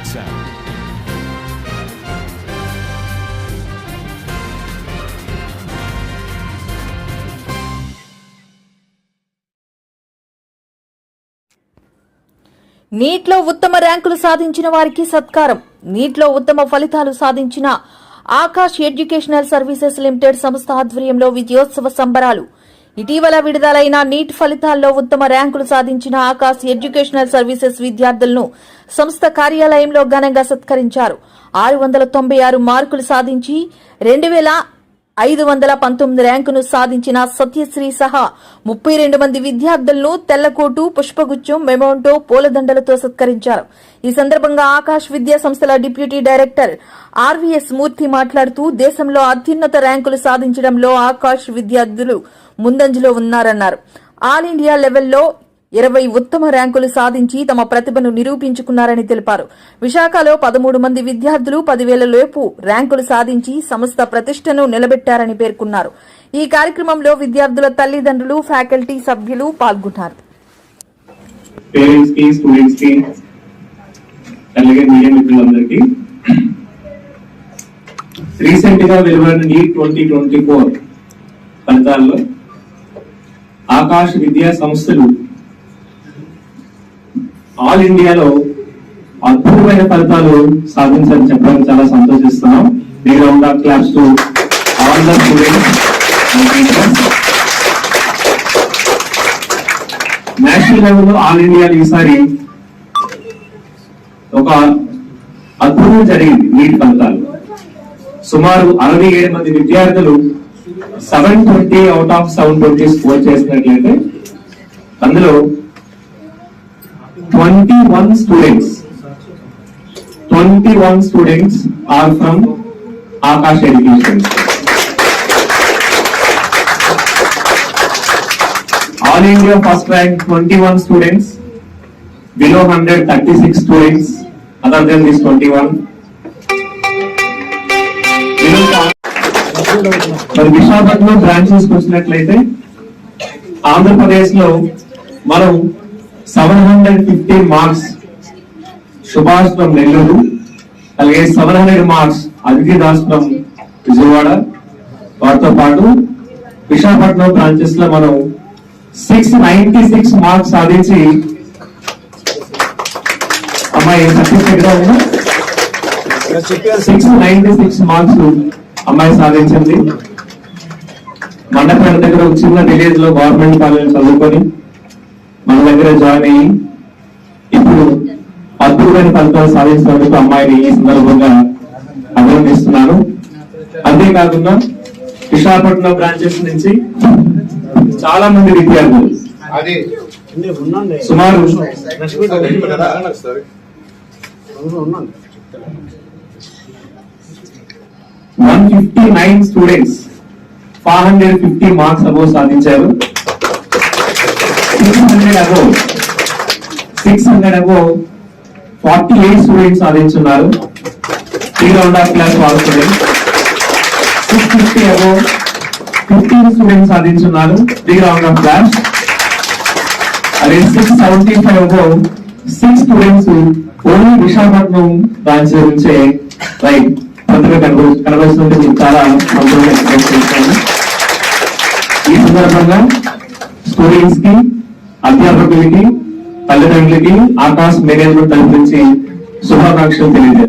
WhatsApp. నీట్లో ఉత్తమ ర్యాంకులు సాధించిన వారికి సత్కారం నీట్లో ఉత్తమ ఫలితాలు సాధించిన ఆకాష్ ఎడ్యుకేషనల్ సర్వీసెస్ లిమిటెడ్ సంస్థ ఆధ్వర్యంలో విజయోత్సవ సంబరాలు ఇటీవల విడుదలైన నీట్ ఫలితాల్లో ఉత్తమ ర్యాంకులు సాధించిన ఆకాశ్ ఎడ్యుకేషనల్ సర్వీసెస్ విద్యార్థులను సంస్థ కార్యాలయంలో ఘనంగా సత్కరించారు. ఆరు వందల తొంభై ఆరు మార్కులు సాధించి రెండు వేల ఐదు వందల పంతొమ్మిది ర్యాంకును సాధించిన సత్యశ్రీ సహా ముప్పై రెండు మంది విద్యార్థులను తెల్లకోటు పుష్పగుచ్చం మెమోంటో పూలదండలతో సత్కరించారు. ఈ సందర్భంగా ఆకాశ్ విద్యా సంస్థల డిప్యూటీ డైరెక్టర్ ఆర్వీఎస్ మూర్తి మాట్లాడుతూ దేశంలో అత్యున్నత ర్యాంకులు సాధించడంలో ఆకాశ్ విద్యార్థులు ముందంజలో ఉన్నారన్నారు. ఆల్ ఇండియా లెవెల్లో ఇరవై ఉత్తమ ర్యాంకులు సాధించి తమ ప్రతిభను నిరూపించుకున్నారని తెలిపారు. విశాఖలో పదమూడు మంది విద్యార్థులు పదివేల లోపు ర్యాంకులు సాధించి సంస్థ ప్రతిష్టను నిలబెట్టారని పేర్కొన్నారు. ఈ కార్యక్రమంలో విద్యార్థుల తల్లిదండ్రులు ఫ్యాకల్టీ సభ్యులు పాల్గొన్నారు. రీసెంట్గా వెలువడిన నీట్ ట్వంటీ ట్వంటీ ఫోర్ ఫలితాల్లో విద్యా సంస్థలు ఆల్ ఇండియాలో అద్భుతమైన ఫలితాలు సాధించాలని చెప్పడం చాలా సంతోషిస్తున్నాం. Big round of claps to all the students national లెవెల్లో ఆల్ ఇండియాలో ఈసారి ఒక అద్భుతం జరిగింది నీటి ఫలితాలు. సుమారు అరవై ఏడు మంది విద్యార్థులు seven twenty out of seven twenty score చేసినట్లయితే అందులో twenty one students twenty one students are from Aakash education All India first rank 21 students, below 100 36 students, other than this 21. Below మరి విశాఖపట్నం బ్రాంచెస్ వచ్చినట్లయితే ఆంధ్రప్రదేశ్లో మనం seven hundred fifty marks Subhash from Nellore అలాగే seven hundred marks Aditi Das from Vijayawada. వాటితో పాటు విశాఖపట్నం బ్రాంచెస్లో మనం six ninety six marks సాధించి అమ్మాయి సర్టిఫికేట్గా ఉందా? సిక్స్ నైన్టీ సిక్స్ మార్క్స్ అమ్మాయి సాధించింది. మండపేట దగ్గర ఒక చిన్న విలేజ్లో గవర్నమెంట్ కాలేజ్ చదువుకొని దగ్గర జాయిన్ అయ్యి ఇప్పుడు అద్భుతమైన ఫలితాలు సాధించినందుకు అమ్మాయిని ఈ సందర్భంగా అభినందిస్తున్నాను. అంతేకాకుండా విశాఖపట్నం బ్రాంచెస్ నుంచి చాలా మంది విద్యార్థులు అది. సుమారు one fifty nine students five hundred fifty marks above సాధించారు. Six hundred above six hundred above. Forty eight students సాధించున్నారు. Three round of class వాళ్ళు students six fifty above fifteen students సాధించున్నారు. Three round of class. అదే six seventy five above six students only Visakhapatnam branch నుంచే like ప్రతిభ కనబడుతుంటే మీకు చాలా సంతోషం ఈ సందర్భంగా స్టూడెంట్స్కి అధ్యాపకులకి తల్లిదండ్రులకి ఆకాశ్ మేనేజ్మెంట్ తరఫు నుంచి శుభాకాంక్షలు తెలియజేస్తారు